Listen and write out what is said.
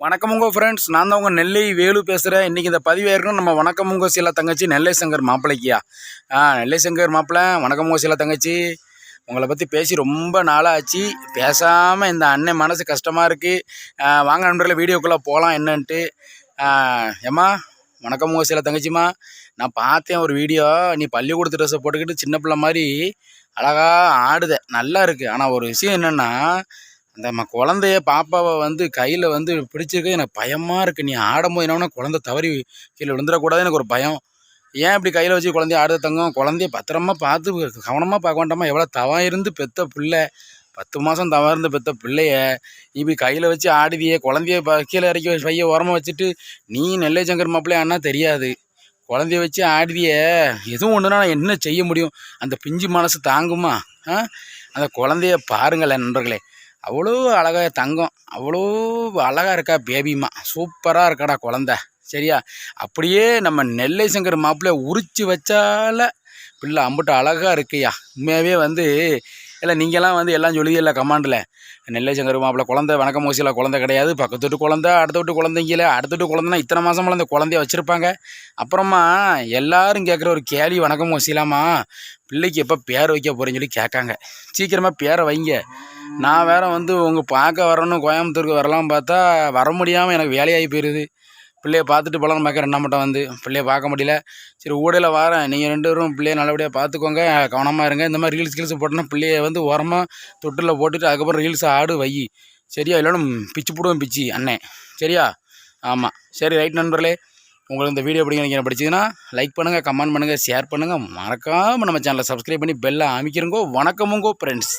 வணக்கமுங்க ஃப்ரெண்ட்ஸ் நான் தான் உங்கள் நெல்லை வேலு பேசுகிறேன் இன்றைக்கி இந்த பதிவு இருக்கணும் நம்ம உங்கள் சில தங்கச்சி நெல்லை சங்கர் மாப்பிள்ளைக்கியா? ஆ நெல்லை சங்கர் மாப்பிள்ளை உங்கள் சில தங்கச்சி. உங்களை பற்றி பேசி ரொம்ப நாளாச்சு. பேசாமல் இந்த அண்ணன் மனசு கஷ்டமாக இருக்குது வாங்க நண்பர்களை வீடியோக்குள்ளே போகலாம் என்னன்ட்டு. ஏம்மா ஏம்மா உங்கள் சில தங்கச்சிம்மா. நான் பார்த்தேன் ஒரு வீடியோ. நீ பள்ளிக்கூடத்து ட்ரெஸ்ஸை போட்டுக்கிட்டு சின்ன பிள்ளை மாதிரி அழகா ஆடுத. நல்லா இருக்குது ஆனால் ஒரு விஷயம் என்னென்னா நம்ம குழந்தைய பாப்பாவை வந்து கையில் வந்து பிடிச்சிருக்கு எனக்கு பயமாக இருக்குது நீ ஆடும்போது என்னன்னா குழந்தை தவறி கீழே விழுந்துடக்கூடாது எனக்கு ஒரு பயம். ஏன் இப்படி கையில் வச்சு குழந்தைய ஆடுத தங்கம்? குழந்தைய பத்திரமா பார்த்து கவனமாக பார்க்க வேண்டாமா? எவ்வளோ தவம் இருந்து பெத்த பிள்ளை. பத்து மாதம் தவம் இருந்து பெத்த பிள்ளைய இப்படி கையில் வச்சு ஆடுதியே. குழந்தைய ப கீழே இறக்கி வச்சு பைய ஓரமாக வச்சுட்டு நீ நெல்லை சங்கர் மாப்பிள்ளையா அண்ணா தெரியாது. குழந்தைய வச்சு ஆடுதிய. எதுவும் ஒன்றுனா நான் என்ன செய்ய முடியும்? அந்த பிஞ்சு மனசு தாங்குமா? ஆ? அந்த குழந்தைய பாருங்களேன் நண்பர்களே. அவ்வளோ அழகாக தங்கம் அவ்வளோ அழகாக இருக்கா பேபிமா சூப்பராக இருக்காடா குழந்த. சரியா? அப்படியே நம்ம நெல்லை சங்கர் மாப்பிள்ளை உரிச்சு வச்சால பிள்ளை அம்பிட்டு அழகாக இருக்குயா. உண்மையாகவே வந்து இல்லை நீங்கள்லாம் வந்து எல்லாம் சொல்லுதில்ல கமாண்டில் நெல்லை சங்கர் மாப்பிள்ள குழந்தை வணக்கம் மோசியில் குழந்தை கிடையாது. பக்கத்து வீட்டு குழந்தை அடுத்த வீட்டு குழந்தைங்கள அடுத்த வீட்டு குழந்தைனா இத்தனை மாதம் அந்த குழந்தைய வச்சுருப்பாங்க. அப்புறமா எல்லாரும் கேட்குற ஒரு கேள்வி வணக்கம் மோசிலாமா பிள்ளைக்கு எப்போ பேர் வைக்க போகிறேன்னு சொல்லி கேட்காங்க. சீக்கிரமாக பேரை வைங்க. நான் வேறு வந்து உங்கள் பார்க்க வரணும் கோயம்புத்தூருக்கு வரலாம் பார்த்தா வர முடியாமல் எனக்கு வேலையாகி போயிடுது பிள்ளைய பார்த்துட்டு போகலான்னு பார்க்க ரெண்டாம் மட்டும் வந்து. பிள்ளைய பார்க்க முடியல. சரி ஊடையில் வரேன். நீங்கள் ரெண்டு பேரும் பிள்ளைய நல்லபடியாக பார்த்துக்கோங்க. கவனமாக இருங்க. இந்த மாதிரி ரீல்ஸ் கீல்ஸ் போட்டோன்னா பிள்ளைய வந்து உரமாக தொட்டில் போட்டுட்டு அதுக்கப்புறம் ரீல்ஸ் ஆடு வை. சரியா? இல்லைன்னா பிச்சு போடுவேன் பிச்சு. அண்ணன் சரியா? ஆமாம் சரி ரைட் நண்பர்களே. உங்களுக்கு இந்த வீடியோ பிடிங்க நீங்கள் பிடிச்சிங்கன்னா லைக் பண்ணுங்கள் கமெண்ட் பண்ணுங்கள் ஷேர் பண்ணுங்கள் மறக்காமல் நம்ம சேனலை சப்ஸ்கிரைப் பண்ணி பெல்லை அமைக்கிறங்கோ. வணக்கமுங்கோ ஃப்ரெண்ட்ஸ்